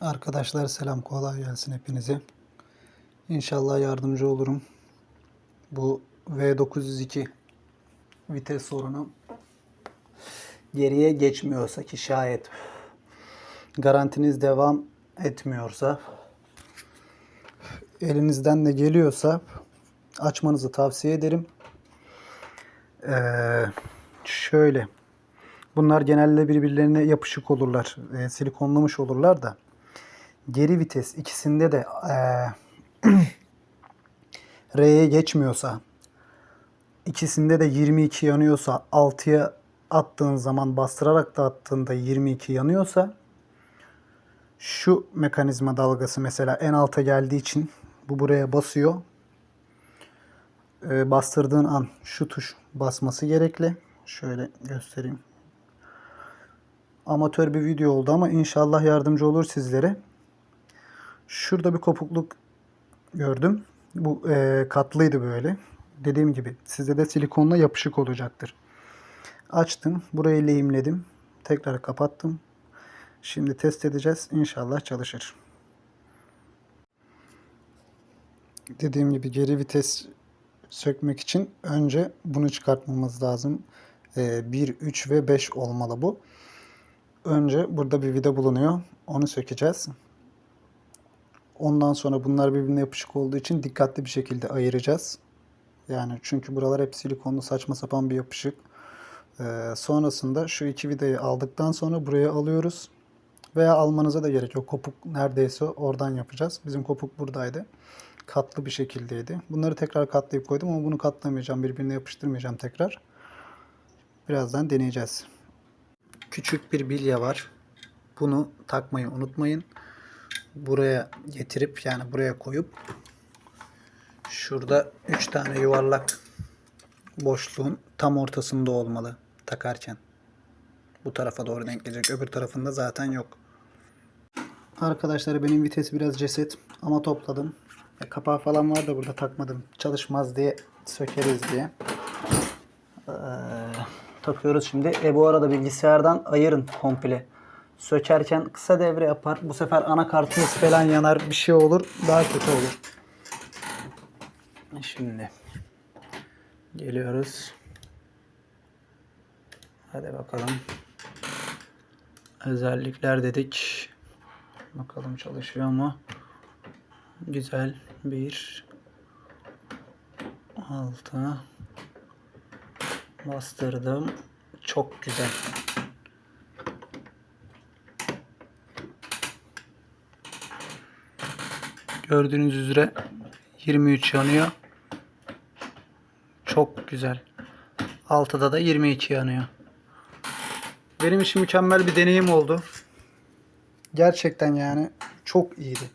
Arkadaşlar selam kolay gelsin hepinize. İnşallah yardımcı olurum. Bu V902 vites sorunu geriye geçmiyorsa ki şayet garantiniz devam etmiyorsa elinizden de geliyorsa açmanızı tavsiye ederim. Ee, şöyle bunlar genelde birbirlerine yapışık olurlar. e, silikonlamış olurlar da geri vites ikisinde de eee R'ye geçmiyorsa ikisinde de 22 yanıyorsa 6'ya attığın zaman bastırarak da attığında 22 yanıyorsa şu mekanizma dalgası mesela en alta geldiği için bu buraya basıyor. Ee, bastırdığın an şu tuş basması gerekli. Şöyle göstereyim. Amatör bir video oldu ama inşallah yardımcı olur sizlere. Şurada bir kopukluk gördüm. Bu e, katlıydı böyle. Dediğim gibi sizde de silikonla yapışık olacaktır. Açtım. Burayı lehimledim. Tekrar kapattım. Şimdi test edeceğiz. İnşallah çalışır. Dediğim gibi geri vites sökmek için önce bunu çıkartmamız lazım. E, 1, 3 ve 5 olmalı bu. Önce burada bir vida bulunuyor. Onu sökeceğiz. Ondan sonra bunlar birbirine yapışık olduğu için dikkatli bir şekilde ayıracağız. Yani çünkü buralar hep silikonlu saçma sapan bir yapışık. Ee, sonrasında şu iki vidayı aldıktan sonra buraya alıyoruz. Veya almanıza da gerek yok. Kopuk neredeyse oradan yapacağız. Bizim kopuk buradaydı. Katlı bir şekildeydi. Bunları tekrar katlayıp koydum ama bunu katlamayacağım. Birbirine yapıştırmayacağım tekrar. Birazdan deneyeceğiz. Küçük bir bilye var. Bunu takmayı unutmayın buraya getirip yani buraya koyup şurada 3 tane yuvarlak boşluğun tam ortasında olmalı takarken. Bu tarafa doğru denk gelecek. Öbür tarafında zaten yok. Arkadaşlar benim vites biraz ceset ama topladım. E, kapağı falan var da burada takmadım. Çalışmaz diye sökeriz diye. Ee, takıyoruz şimdi. E bu arada bilgisayardan ayırın komple sökerken kısa devre yapar. Bu sefer anakartınız falan yanar bir şey olur. Daha kötü olur. Şimdi geliyoruz. Hadi bakalım. Özellikler dedik. Bakalım çalışıyor mu? Güzel. Bir altı bastırdım. Çok güzel. Gördüğünüz üzere 23 yanıyor. Çok güzel. Altıda da 22 yanıyor. Benim için mükemmel bir deneyim oldu. Gerçekten yani çok iyiydi.